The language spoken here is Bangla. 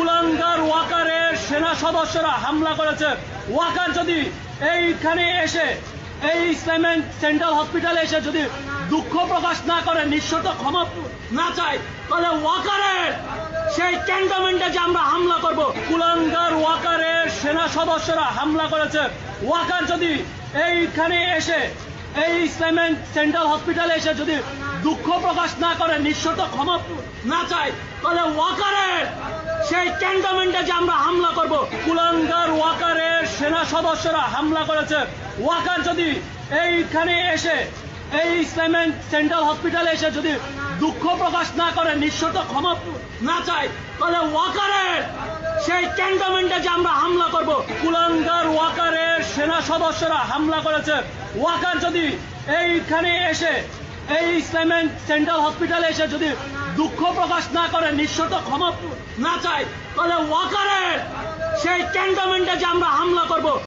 কুলাঙ্গার ওয়াকারে সেনা সদস্যরা হামলা করেছে। ওয়াকার যদি এইখানে এসে, এই ইসলামেন্ট সেন্ট্রাল হসপিটালে এসে যদি দুঃখ প্রকাশ না করে নিঃশত ক্ষমা না চায়, তাহলে ওয়াকারের সেই ক্যান্টনমেন্টে যে আমরা হামলা করব, কুলাঙ্গার ওয়াকারের সেনা সদস্যরা হামলা করেছে। ওয়াকার যদি এইখানে এসে এই ইসলামেন্ট সেন্ট্রাল হসপিটালে এসে যদি দুঃখ প্রকাশ না করে নিঃশত ক্ষমা না চায়, তাহলে ওয়াকারের, সেই ক্যান্টনমেন্টে যে আমরা হামলা করব, কুলাঙ্গার ওয়াকারের সেনা সদস্যরা হামলা করেছে। ওয়াকার যদি এইখানে এসে, এই ইসলামেন্ট সেন্ট্রাল হসপিটালে এসে যদি দুঃখ প্রকাশ না করে নিঃশত ক্ষমা না চায়, তাহলে ওয়াকারের, সেই ক্যান্টনমেন্টে যে আমরা হামলা করব, কুলাঙ্গার ওয়াকারের সেনা সদস্যরা হামলা করেছে। ওয়াকার যদি এইখানে এসে, এই ইসলামেন্ট সেন্ট্রাল হসপিটালে এসে যদি দুঃখ প্রকাশ না করে নিঃশত ক্ষমা না চায়, তাহলে ওয়াকারের সেই ক্যান্টনমেন্টে যে আমরা হামলা করব